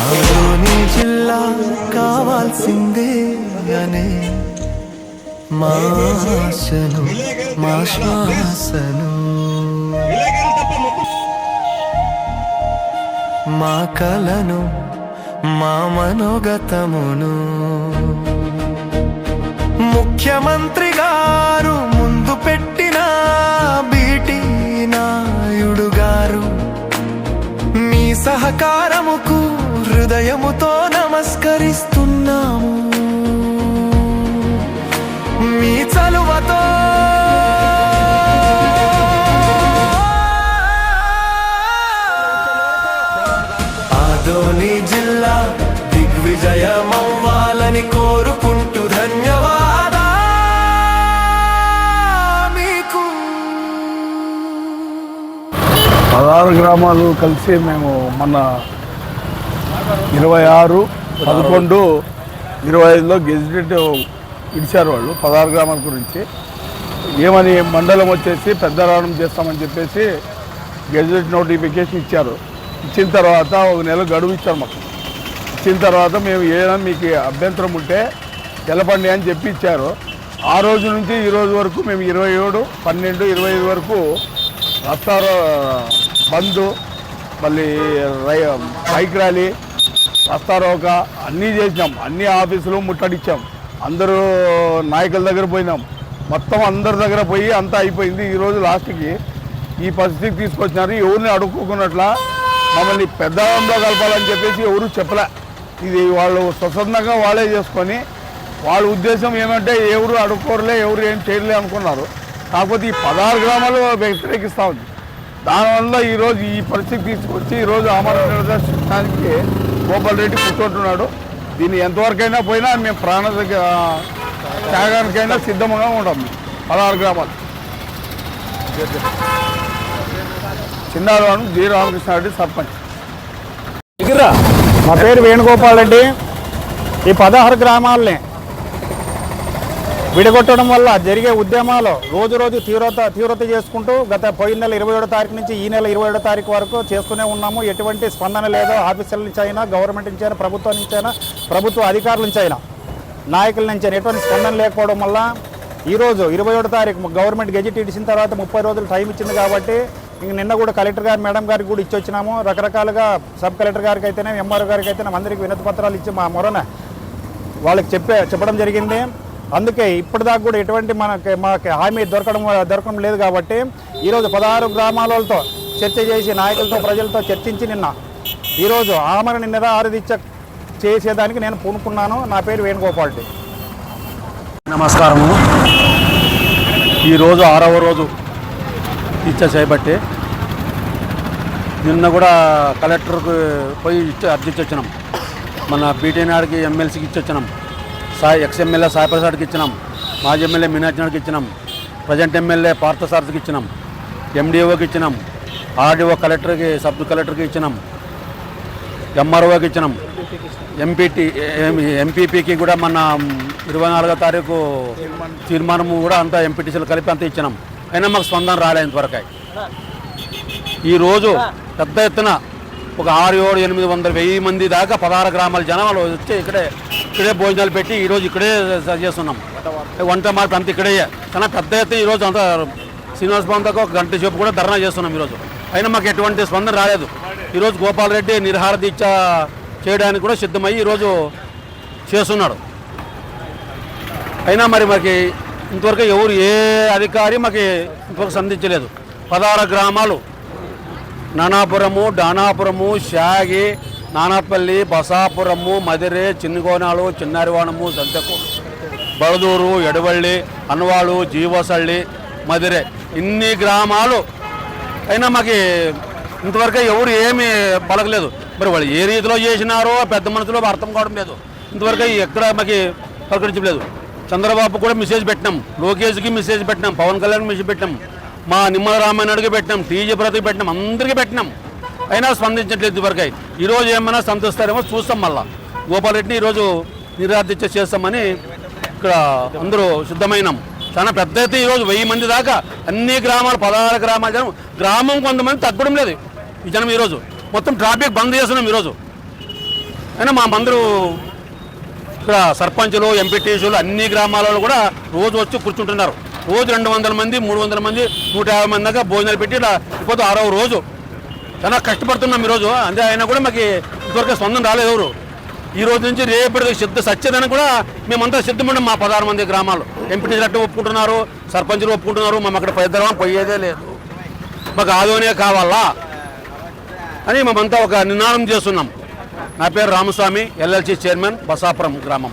అందరూ జిల్లా కావాల్సిందే అనే మా ఆశను మా శ్వాసను మా కలను మా మనోగతమును. ముఖ్యమంత్రి గారు ముందు పెట్టిన సహకారముకు హృదయముతో నమస్కరిస్తున్నాము. మీ చలువతో. ఆదోని జిల్లా దిగ్విజయ పదహారు గ్రామాలు కలిసి మేము మొన్న ఇరవై ఆరు పదకొండు ఇరవై ఐదులో గెజిటెడ్ ఇడిచారు వాళ్ళు పదహారు గ్రామాల గురించి. ఏమని మండలం వచ్చేసి పెద్ద రావడం చేస్తామని చెప్పేసి గెజిటెడ్ నోటిఫికేషన్ ఇచ్చారు. ఇచ్చిన తర్వాత ఒక నెల గడువు ఇచ్చారు మాకు. ఇచ్చిన తర్వాత మేము ఏదైనా మీకు అభ్యంతరం ఉంటే తెలపండి అని చెప్పి ఇచ్చారు. ఆ రోజు నుంచి ఈ రోజు వరకు మేము ఇరవై ఏడు పన్నెండు ఇరవై ఐదు వరకు రాష్ట్ర బంద్ మళ్ళీ రై బైక్ ర్యాలీ రస్తారోక అన్నీ చేసినాం. అన్ని ఆఫీసులు ముట్టడిచ్చాం. అందరూ నాయకుల దగ్గర పోయినాం. మొత్తం అందరి దగ్గర పోయి అంతా అయిపోయింది. ఈరోజు లాస్ట్కి ఈ పరిస్థితికి తీసుకొచ్చినారు. ఎవరిని అడుక్కోకున్నట్ల మమ్మల్ని పెద్దలో కలపాలని చెప్పేసి ఎవరు చెప్పలే. ఇది వాళ్ళు స్వతంత్రంగా వాళ్ళే చేసుకొని వాళ్ళ ఉద్దేశం ఏమంటే ఎవరు అడుక్కోరులే ఎవరు ఏం చేయలే అనుకున్నారు. కాకపోతే ఈ పదహారు గ్రామాలు వ్యతిరేకిస్తూ ఉంది. దానివల్ల ఈరోజు ఈ పరిస్థితి తీసుకొచ్చి ఈరోజు అమరనాథానికి గోపాల్ రెడ్డి కూర్చుంటున్నాడు. దీన్ని ఎంతవరకైనా పోయినా మేము ప్రాణ త్యాగానికైనా సిద్ధంగా ఉంటాం. పదహారు గ్రామాలు. చిన్నారావు జి. రామకృష్ణారెడ్డి సర్పంచ్. మా పేరు వేణుగోపాల్ రెడ్డి. ఈ పదహారు గ్రామాలని విడగొట్టడం వల్ల జరిగే ఉద్యమాలు రోజు రోజు తీవ్రత తీవ్రత చేసుకుంటూ గత పోయిన నెల ఇరవై ఏడో తారీఖు నుంచి ఈ నెల ఇరవై ఏడో తారీఖు వరకు చేస్తూనే ఉన్నాము. ఎటువంటి స్పందన లేదో ఆఫీసర్ల నుంచి అయినా గవర్నమెంట్ నుంచి అయినా ప్రభుత్వం నుంచి అయినా ప్రభుత్వ అధికారుల నుంచి అయినా నాయకుల నుంచి అయినా ఎటువంటి స్పందన లేకపోవడం వల్ల ఈరోజు ఇరవై ఏడో తారీఖు గవర్నమెంట్ గెజిట్ ఇచ్చిన తర్వాత ముప్పై రోజులు టైం ఇచ్చింది కాబట్టి ఇంక నిన్న కూడా కలెక్టర్ గారు మేడం గారికి కూడా ఇచ్చి వచ్చినాము. రకరకాలుగా సబ్ కలెక్టర్ గారికి అయితేనే ఎంఆర్ఓ గారికి అయితేనే అందరికీ వినతి పత్రాలు ఇచ్చి మా మొరన వాళ్ళకి చెప్పే చెప్పడం జరిగింది. అందుకే ఇప్పటిదాకా కూడా ఎటువంటి మనకి మాకు హామీ దొరకడం దొరకడం లేదు కాబట్టి ఈరోజు పదహారు గ్రామాలతో చర్చ చేసి నాయకులతో ప్రజలతో చర్చించి నిన్న ఈరోజు ఆమరణ నిరాహారదీక్ష చేసేదానికి నేను పూనుకున్నాను. నా పేరు వేణుగోపాల్ రెడ్డి. నమస్కారము. ఈరోజు ఆరవ రోజు ఇచ్చ చేపట్టి నిన్న కూడా కలెక్టర్కి పోయి ఇచ్చి అర్జీ ఇచ్చి మన బీటీ నాడికి ఎమ్మెల్సీకి ఇచ్చొచ్చినాం. సాయి ఎక్స్ ఎమ్మెల్యే సాయిప్రసాద్కి ఇచ్చినాం. మాజీ ఎమ్మెల్యే మీనాక్షికి ఇచ్చినాం. ప్రజెంట్ ఎమ్మెల్యే పార్థసారథికి ఇచ్చినాం. ఎండిఓకి ఇచ్చినాం. ఆర్డీఓ కలెక్టర్కి సబ్ కలెక్టర్కి ఇచ్చినాం. ఎంఆర్ఓకి ఇచ్చినాం. ఎంపీటీ ఎంపీపీకి కూడా మన ఇరవై నాలుగో తారీఖు తీర్మానము కూడా అంతా ఎంపీటీసీలు కలిపి అంతా ఇచ్చినాం. అయినా మాకు స్పందన రాలేదు ఇంతవరకు ఈరోజు పెద్ద ఎత్తున ఒక ఆరు ఏడు ఎనిమిది వందల వెయ్యి మంది దాకా పదహారు గ్రామాల జనాలు వచ్చి ఇక్కడే ఇక్కడే భోజనాలు పెట్టి ఈరోజు ఇక్కడే చేస్తున్నాం. వంట మార్పు అంతా ఇక్కడే చాలా పెద్ద ఎత్తున ఈరోజు అంతా శ్రీనివాస భవన్ దాకా ఒక గంట సేపు కూడా ధర్నా చేస్తున్నాం ఈరోజు. అయినా మాకు ఎటువంటి స్పందన రాలేదు. ఈరోజు గోపాలరెడ్డి నిర్హార దీక్ష చేయడానికి కూడా సిద్ధమయ్యి ఈరోజు చేస్తున్నాడు. అయినా మరి మాకు ఇంతవరకు ఎవరు ఏ అధికారి మాకు ఇంతవరకు సంధించలేదు. పదహారు గ్రామాలు. నానాపురము డానాపురము శాగి నానాపల్లి బసాపురము మదిరే చిన్నగోనాలు చిన్నారివాణము సంతకూరు బడదూరు ఎడవళ్ళి అన్వాళ్ళు జీవసళ్ళి మదిరే. ఇన్ని గ్రామాలు అయినా మాకు ఇంతవరకు ఎవరు ఏమీ పలకలేదు. మరి వాళ్ళు ఏ రీతిలో చేసినారో పెద్ద మనసులో అర్థం కావడం లేదు. ఇంతవరకు ఎక్కడ మాకు పలకరించలేదు చంద్రబాబు కూడా మెసేజ్ పెట్టినాం. లోకేష్కి మెసేజ్ పెట్టినాం. పవన్ కళ్యాణ్ మెసేజ్ పెట్టినాం. మా నిమ్మల రామాయణుడికి పెట్టినాం. టీజీ బ్రతికి పెట్టినాం. అందరికీ పెట్టినాం. అయినా స్పందించట్లేదు ఇంతవరకు ఈరోజు ఏమైనా సంతోస్తారేమో చూస్తాం మళ్ళా. గోపాల్ రెడ్డిని ఈరోజు నిరాధిత్య చేస్తామని ఇక్కడ అందరూ సిద్ధమైనాం. చాలా పెద్ద అయితే ఈరోజు వెయ్యి మంది దాకా అన్ని గ్రామాలు పదహారు గ్రామాల జనం గ్రామం కొంతమంది తగ్గడం లేదు. ఈ జనం ఈరోజు మొత్తం ట్రాఫిక్ బంద్ చేస్తున్నాం ఈరోజు అయినా మా అందరూ ఇక్కడ సర్పంచులు ఎంపీటీసులు అన్ని గ్రామాలలో కూడా రోజు వచ్చి కూర్చుంటున్నారు. రోజు రెండు వందల మంది మూడు వందల మంది నూట యాభై మంది దాకా భోజనాలు పెట్టి ఇలా ఇప్పుడు ఆరో రోజు. చాలా కష్టపడుతున్నాం ఈరోజు. అంతే అయినా కూడా మాకు ఇంతవరకు స్పందన రాలేదు ఎవరు. ఈ రోజు నుంచి రేపటి సిద్ధ సత్యదని కూడా మేమంతా సిద్ధమండి మా పదహారు మంది గ్రామాలు. ఎంపీ అట్టు ఒప్పుకుంటున్నారు సర్పంచులు ఒప్పుకుంటున్నారు మేము అక్కడ పెద్దలం పోయేదే లేదు. మాకు ఆదోనే కావాలా? అని మేమంతా ఒక నినాదం చేస్తున్నాం. నా పేరు రామస్వామి ఎల్ఎల్సి చైర్మన్ బసాపురం గ్రామం.